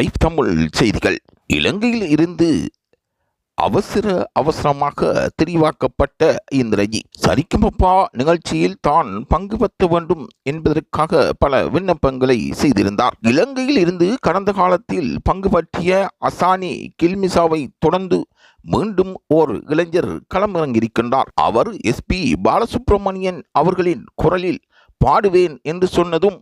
Live Tamil செய்திகள். இலங்கையில் இருந்து அவசர அவசரமாக தெரிவாக்கப்பட்ட இந்திரஜி. சரிக்குமப்பா நிகழ்ச்சியில் தான் பங்கு பெற்ற வேண்டும் என்பதற்காக பல விண்ணப்பங்களை செய்திருந்தார். இலங்கையில் இருந்து கடந்த காலத்தில் பங்கு பற்றிய அசானி கில்மிசாவை தொடர்ந்து மீண்டும் ஓர் இளைஞர் களமிறங்கியிருக்கின்றார். அவர் எஸ்பி பாலசுப்ரமணியன் அவர்களின் குரலில் பாடுவேன் என்று சொன்னதும்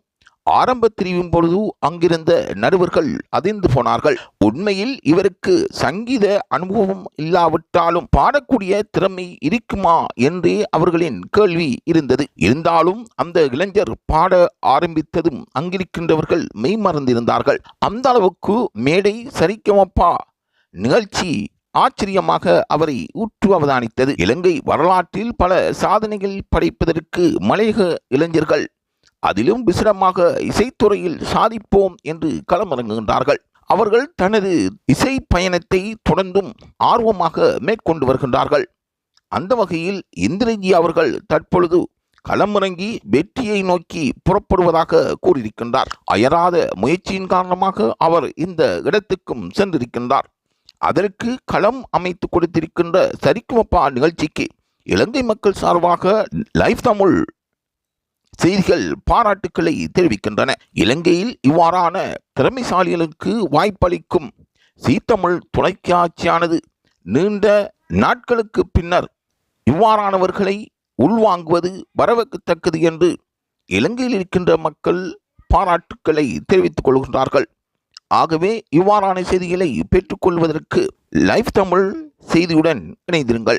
ஆரம்ப தெரிவின் பொழுது அங்கிருந்த நடுவர்கள் அதிர்ந்து போனார்கள். உண்மையில் இவருக்கு சங்கீத அனுபவம் இல்லாவிட்டாலும் பாடக்கூடிய திறமை இருக்குமா என்றே அவர்களின் கேள்வி இருந்தது. இருந்தாலும் அந்த இளைஞர் பாட ஆரம்பித்ததும் அங்கிருக்கின்றவர்கள் மெய்மறந்திருந்தார்கள். அந்த அளவுக்கு மேடை சரிக்கமப்பா நிகழ்ச்சி ஆச்சரியமாக அவரை உற்று அவதானித்தது. இலங்கை வரலாற்றில் பல சாதனைகள் படைப்பதற்கு மலையக இளைஞர்கள் அதிலும் விசிடமாக இசைத்துறையில் சாதிப்போம் என்று களமிறங்குகின்றார்கள். அவர்கள் தனது இசை பயணத்தை தொடர்ந்தும் ஆர்வமாக மேற்கொண்டு வருகின்றார்கள். அந்த வகையில் இந்திரஜி அவர்கள் தற்பொழுது களமிறங்கி வெற்றியை நோக்கி புறப்படுவதாக கூறியிருக்கின்றார். அயராத முயற்சியின் காரணமாக அவர் இந்த இடத்துக்கும் சென்றிருக்கின்றார். அதற்கு களம் அமைத்து கொடுத்திருக்கின்ற சரிக்குமப்பா நிகழ்ச்சிக்கு இலங்கை மக்கள் சார்பாக லைஃப் தமிழ் செய்திகள் பாராட்டுக்களை தெரிவிக்கின்றன. இலங்கையில் இவ்வாறான திறமைசாலிகளுக்கு வாய்ப்பளிக்கும் சீத்தமிழ் தொலைக்காட்சியானது நீண்ட நாட்களுக்கு பின்னர் இவ்வாறானவர்களை உள்வாங்குவது வரவேற்கத்தக்கது என்று இலங்கையில் இருக்கின்ற மக்கள் பாராட்டுக்களை தெரிவித்துக் கொள்கின்றார்கள். ஆகவே இவ்வாறான செய்திகளை பெற்றுக்கொள்வதற்கு லைஃப் தமிழ் செய்தியுடன் இணைந்திருங்கள்.